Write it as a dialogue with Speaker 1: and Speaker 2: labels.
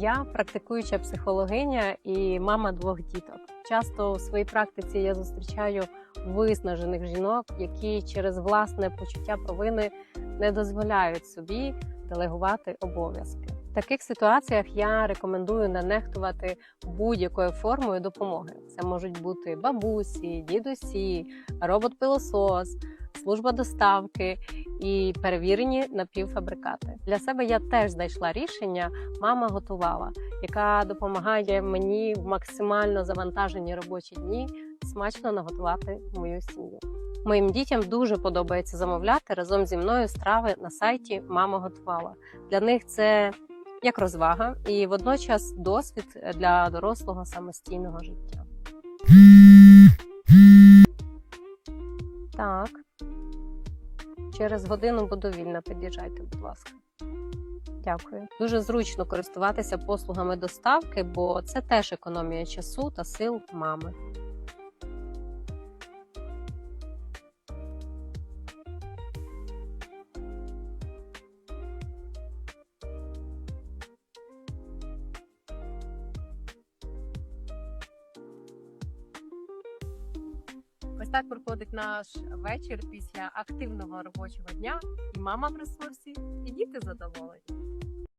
Speaker 1: Я практикуюча психологиня і мама двох діток. Часто у своїй практиці я зустрічаю виснажених жінок, які через власне почуття провини не дозволяють собі делегувати обов'язки. В таких ситуаціях я рекомендую не нехтувати будь-якою формою допомоги. Це можуть бути бабусі, дідусі, робот-пилосос, служба доставки і перевірені напівфабрикати. Для себе я теж знайшла рішення Мама готувала, яка допомагає мені в максимально завантажені робочі дні смачно наготувати мою сім'ю. Моїм дітям дуже подобається замовляти разом зі мною страви на сайті Мама готувала. Для них це як розвага і водночас досвід для дорослого самостійного життя. Так. Через годину буду вільна. Під'їжджайте, будь ласка. Дякую. Дуже зручно користуватися послугами доставки, бо це теж економія часу та сил мами. Ось так проходить наш вечір після активного робочого дня. І мама в ресурсі, і діти задоволені.